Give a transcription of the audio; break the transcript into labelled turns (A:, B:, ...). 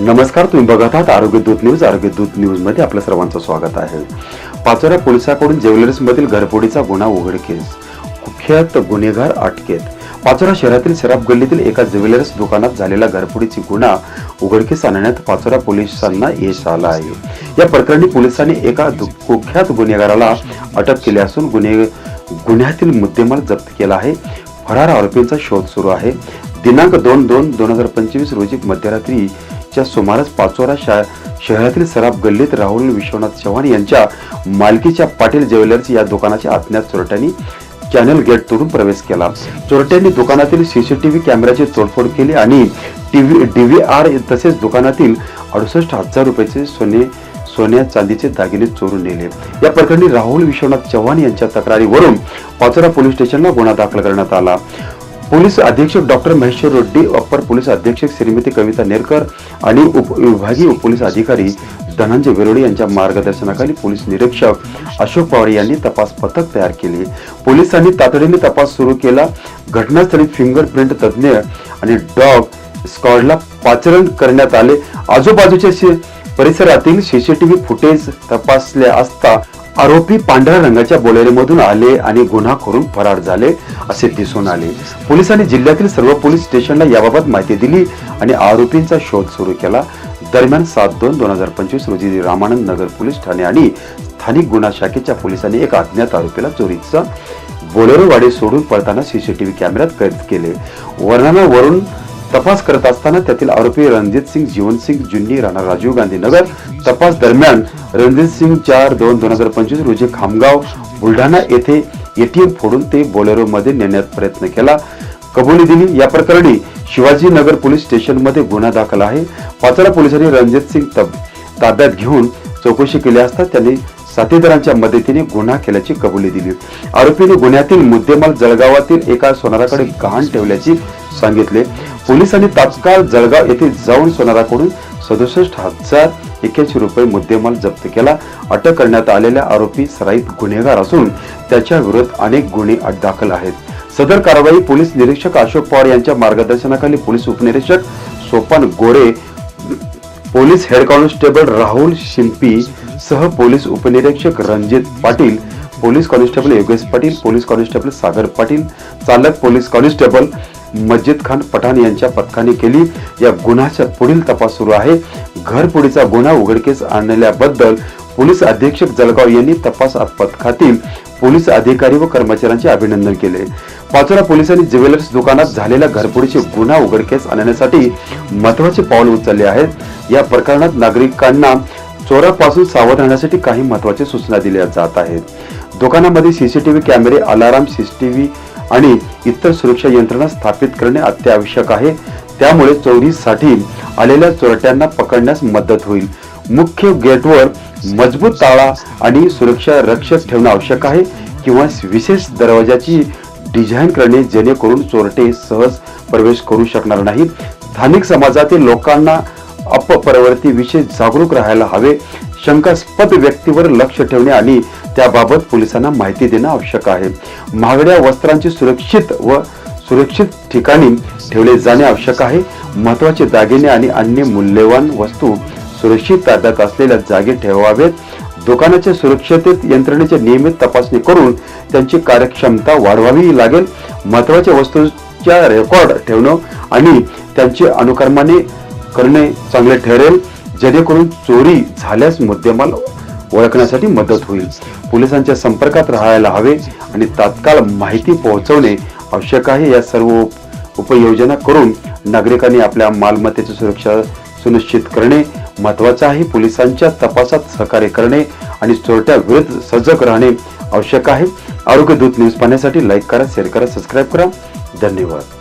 A: नमस्कार तुम्ही बघत आहात आरोग्यदूत न्यूज. आरोग्यदूत न्यूजमध्ये आपल्या सर्वांचं स्वागत आहे. पाचोऱ्या पोलिसांकडून ज्वेलर्स मधील घरफोडीचा गुन्हा उघडकीस कुख्यात गुन्हेगार अटकेत. पाचोरा शहरातील शराब गल्लीतील एका ज्वेलर्स दुकानात झालेला घरफोडीची गुन्हा उघडकीस आणण्यात पाचोरा पोलिसांना यश आलं आहे. या प्रकरणी पोलिसांनी एका कुख्यात गुन्हेगाराला अटक केली असून गुन्हे गुन्ह्यातील मुद्देमाल जप्त केला आहे. फरार आरोपींचा शोध सुरू आहे. दिनांक दोन दोन दोन हजार पंचवीस रोजी मध्यरात्री च्या सुमारास पाचोरा शा शहरातील सराब गल्लीत राहुल विश्वनाथ चव्हाण यांच्या मालकीच्या पाटील ज्वेलर्स या दुकानाच्या अज्ञात चोरट्यांनी चॅनल गेट तोडून प्रवेश केला. चोरट्यांनी दुकानातील सीसीटीव्ही कॅमेऱ्याची तोडफोड केली आणि टीव्ही डीव्हीआर तसेच दुकानातील अडुसष्ट हजार रुपयाचे सोने सोन्या चांदीचे दागिने चोरून नेले. या प्रकरणी राहुल विश्वनाथ चव्हाण यांच्या तक्रारीवरून पाचोरा पोलीस स्टेशनला गुन्हा दाखल करण्यात आला. पोलीस अधीक्षक doctor Maheshwar Reddy upper police अधीक्षक श्रीमती कविता नेरकर आणि उप विभागीय पोलीस अधिकारी धनंजय वेरोडे यांच्या मार्गदर्शनाखाली पोलीस निरीक्षक अशोक पवार यांनी तपास पथक तयार केले. पोलिसांनी तातडीने तपास सुरू केला. घटनास्थळी फिंगरप्रिंट तज्ज्ञ आणि डॉग स्कॉडला पाचरण करण्यात आले. आजूबाजूच्या परिसरातील सीसीटीव्ही फुटेज तपासले असता आरोपी पांढऱ्या रंगाच्या बोलेरोमधून आले आणि गुन्हा करून फरार झाले असे दिसून आले. पोलिसांनी जिल्ह्यातील सर्व पोलीस स्टेशनला याबाबत माहिती दिली आणि आरोपींचा शोध सुरू केला. दरम्यान सात दोन दोन हजार पंचवीस रोजी रामानंद नगर पोलीस ठाणे आणि स्थानिक गुन्हा शाखेच्या पोलिसांनी एक अज्ञात आरोपीला चोरीचा बोलेरो गाडी सोडून पळताना सीसीटीव्ही कॅमेऱ्यात कैद केले. वर्णनावरून तपास करत असताना त्यातील आरोपी रणजित सिंग जीवनसिंग जुन्नी राणा राजीव गांधी नगर. तपास दरम्यान रणजित सिंग चार दोन दोन हजार पंचवीस रोजी खामगाव बुलढाणा येथे एटीएम फोडून ते बोलेरो मध्ये नेण्यात प्रयत्न केला. कबुली दिली या प्रकरणी शिवाजीनगर पोलीस स्टेशनमध्ये गुन्हा दाखल आहे. पाचोरा पोलिसांनी रणजित सिंग ताब्यात घेऊन चौकशी केली असता त्यांनी साथीदारांच्या मदतीने गुन्हा केल्याची कबुली दिली. आरोपीने गुन्ह्यातील मुद्देमाल जळगावातील एका सोनाराकडे गहाण ठेवल्याची सांगितले. पोलिसांनी तात्काळ जळगाव येथे जाऊन सोनाराकडून सदुसष्ट हजार एक्क्याऐंशी रुपये मुद्देमाल जप्त केला. अटक करण्यात आलेल्या आरोपी सराईत गुन्हेगार असून त्याच्या विरोधात अनेक गुन्हे दाखल आहेत. सदर कारवाई पोलीस निरीक्षक अशोक पवार यांच्या मार्गदर्शनाखाली पोलीस उपनिरीक्षक Sopan Gore police head constable Rahul Shimpi सह पोलीस उपनिरीक्षक Ranjit Patil police constable Yogesh Patil police constable Sagar Patil चालक पोलीस कॉन्स्टेबल मस्जिद खान पठाण यांच्या पथकाने केली. या गुन्ह्याचा पुढील तपास सुरू आहे. घरफोडीचा गुन्हा उघडकीस आणल्याबद्दल पोलीस अधीक्षक जळगाव यांनी तपास पथकातील पोलीस अधिकारी व कर्मचाऱ्यांचे अभिनंदन केले. पाचोरा पोलिसांनी ज्वेलर्स दुकानात झालेल्या घरफोडीचे गुन्हा उघडकीस आणण्यासाठी महत्त्वाचे पाऊल उचलले आहेत. या प्रकरणात नागरिकांना चोरापासून सावध राहण्यासाठी काही महत्त्वाच्या सूचना दिल्या जात आहेत. दुकानामध्ये सीसीटीव्ही कॅमेरे अलाराम सीसीटीव्ही आणि इतर सुरक्षा यंत्रणा स्थापित करणे अत्यावश्यक आहे. त्यामुळे चोरीसाठी आलेल्या चोरट्यांना पकडण्यास मदत होईल. मुख्य गेटवर मजबूत ताळा आणि सुरक्षा रक्षक ठेवणे आवश्यक आहे किंवा विशेष दरवाजाची डिझाईन करणे जेणेकरून चोरटे सहज प्रवेश करू शकणार नाहीत. स्थानिक समाजातील लोकांना अपप्रवृत्ती विषयी जागरूक राहायला हवे. शंकास्पद व्यक्तीवर लक्ष ठेवणे आणि त्याबाबत पोलिसांना माहिती देणं आवश्यक आहे. महागड्या वस्त्रांची सुरक्षित व सुरक्षित ठिकाणी ठेवले जाणे आवश्यक आहे. महत्त्वाचे दागिने आणि अन्य मूल्यवान वस्तू सुरक्षित ताब्यात असलेल्या जागी ठेवावेत. दुकानाच्या सुरक्षित यंत्रणेची नियमित तपासणी करून त्यांची कार्यक्षमता वाढवावी लागेल. महत्त्वाच्या वस्तूच्या रेकॉर्ड ठेवणं आणि त्यांचे अनुकर्माने करणे चांगले ठरेल. जेणेकरून चोरी झाल्यास मुद्देमाल ओळखण्यासाठी मदत होईल. पोलिसांच्या संपर्कात राहायला हवे आणि तात्काळ माहिती पोहोचवणे आवश्यक आहे. या सर्व उपयोजना उपाययोजना करून नागरिकांनी आपल्या मालमत्तेची सुरक्षा सुनिश्चित करणे महत्त्वाचं आहे. पोलिसांच्या तपासात सहकार्य करणे आणि चोरट्याविरुद्ध सजग राहणे आवश्यक आहे. आरोग्य दूत न्यूज पाहण्यासाठी लाईक करा शेअर करा सबस्क्राईब करा. धन्यवाद.